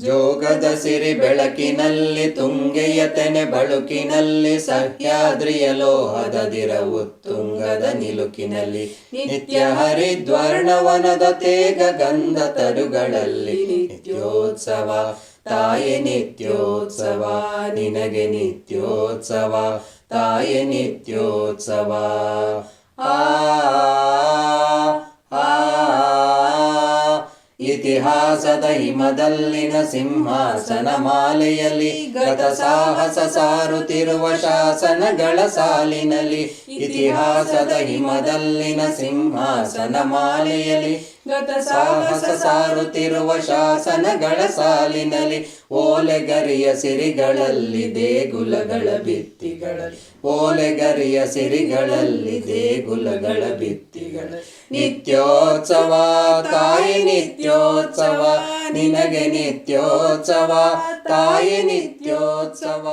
ಜೋಗದ ಸಿರಿ ಬೆಳಕಿನಲ್ಲಿ, ತುಂಗೆಯ ತೆನೆ ಬಳುಕಿನಲ್ಲಿ, ಸಹ್ಯಾದ್ರಿಯ ಲೋಹದ ದಿರವು ತುಂಗದ ನಿಲುಕಿನಲ್ಲಿ, ನಿತ್ಯ ಹರಿದ್ವರ್ಣವನದ ತೇಗ ಗಂಧ ತರುಗಳಲ್ಲಿ ನಿತ್ಯೋತ್ಸವ, ತಾಯಿ ನಿತ್ಯೋತ್ಸವ, ನಿನಗೆ ನಿತ್ಯೋತ್ಸವ, ತಾಯಿ ನಿತ್ಯೋತ್ಸವ. ಇತಿಹಾಸದ ಹಿಮದಲ್ಲಿನ ಸಿಂಹಾಸನ ಮಾಲೆಯಲ್ಲಿ ಗತ ಸಾಹಸ ಸಾರುತ್ತಿರುವ ಶಾಸನಗಳ ಸಾಲಿನಲ್ಲಿ ಇತಿಹಾಸದ ಹಿಮದಲ್ಲಿನ ಸಿಂಹಾಸನ ಮಾಲೆಯಲ್ಲಿ ಗತ ಸಾಹಸ ಸಾರುತ್ತಿರುವ ಶಾಸನಗಳ ಸಾಲಿನಲ್ಲಿ ಓಲೆಗರಿಯ ಸಿರಿಗಳಲ್ಲಿ ದೇಗುಲಗಳ ಭಿತ್ತಿಗಳಲ್ಲಿ ಓಲೆಗರಿಯ ಸಿರಿಗಳಲ್ಲಿ ದೇಗುಲಗಳ ಭಿತ್ತಿಗಳ ನಿತ್ಯೋತ್ಸವ ತಾಯಿ ನಿತ್ಯೋತ್ಸವ ನಿನಗೆ ನಿತ್ಯೋತ್ಸವ ತಾಯಿ ನಿತ್ಯೋತ್ಸವ